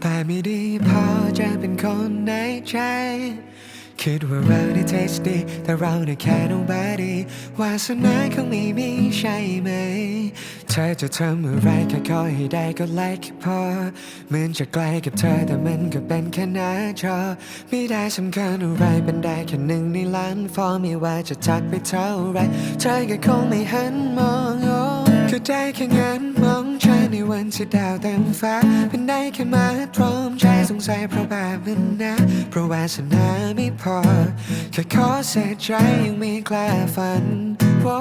แต่ไม่ดีพอจะเป็นคนในใจ คิดว่าเราได้เทสดีแต่เราได้แค่ nobody วาสนาคงไม่มีใช่ไหม เธอจะทำอะไรแค่ขอให้ได้ก็ไลค์พอเหมือนจะไกล้กับเธอแต่มันก็เป็นแค่หน้าจอไม่ได้สำคัญอะไรเป็นได้แค่หนึ่งในล้านฟอร์ไม่ว่าจะทักไปเท่าไรเธอก็คงไม่หันมอง โอ้ก็ได้แค่งั้นมองเธอในวันที่ดาวเต็มฟ้า เป็นได้แค่มาตรอมใจสงสัยเพราะแบบมันนะเพราะวาสนาไม่พอ แค่ขอเสียใจยังไม่กล้าฝันโว้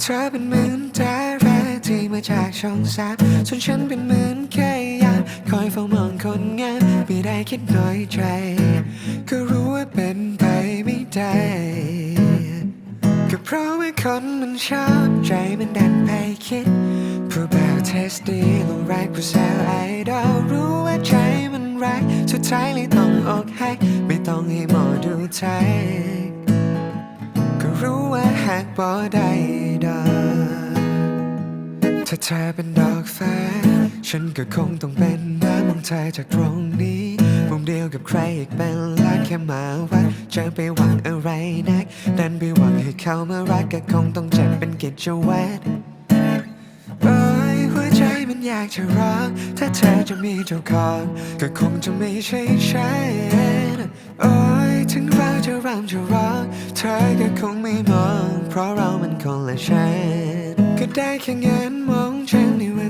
เธอเป็นเหมือนดาราที่มาจากช่องสามส่วนฉันเป็นเหมือนแค่ยามคอยเฝ้ามองคนงามไม่ได้คิดน้อยใจ ก็รู้ว่าเป็นไปไม่ได้ เพราะว่าคนมันชอบใจมันดันไปคิดผู้บ่าวเทสดีลงรักผู้สาวไอดอลรู้ว่าใจมันรักสุดท้ายเลยต้องอกหักไม่ต้องให้หมอดูใจก็รู้ว่าหากบ่ได้ดอกถ้าเธอเป็นดอกฟ้า ฉันก็คงต้องเป็นน้ำมองเธอจากตรงนี้ มเดียวกับใครอีกเป็นล้านแค่มาวัดจะไปหวังอะไรนักดันไปหวังให้เขามารักก็คงต้องเจ็บเป็นกิจวัตรโอ้ยหัวใจมันอยากจะร้องถ้าเธอจะมีเจ้าของก็คงจะไม่ใช่ฉันโอ้ยถึงเราจะรำจะร้องเธอก็คงไม่มอง เพราะเรามันคนละฉันก็ได้แค่เงินมอง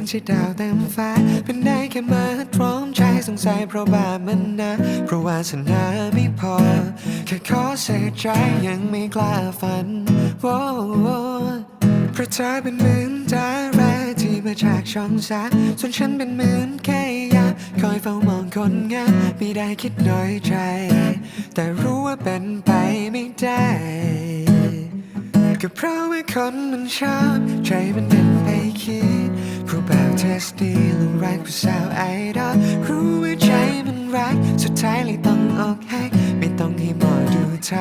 ในวันที่ดาวเต็มฟ้า เป็นได้แค่มาตรอมใจสงสัยเพราะบาปมันนะ เพราะวาสนาไม่พอ แค่ขอเสียใจยังไม่กล้าฝันโว้เพราะเธอเป็นเหมือนดาราที่มาจากช่องสาส่วนฉันเป็นเหมือนแค่ยาคอยเฝ้ามองคนงามไม่ได้คิดน้อยใจ แต่รู้ว่าเป็นไปไม่ได้ก็เพราะว่าคนมันชอบใจมันเดินไปคิด ผู้บ่าวเทสดีลงรักผู้สาวไอดอลรู้ว่าใจมันรัก สุดท้ายเลยต้องอกหักไม่ต้องให้หมอดูใจ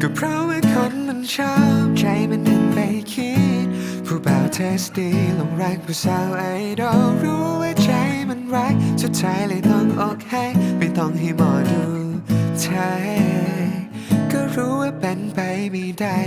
ก็เพราะว่าคนมันชอบใจมันเดินไปคิดผู้บ่าวเทสดีลงรักผู้สาวไอดอลรู้ว่าใจมันรัก สุดท้ายเลยต้องอกหักไม่ต้องให้หมอดูใจก็รู้ว่าเป็นไปไม่ได้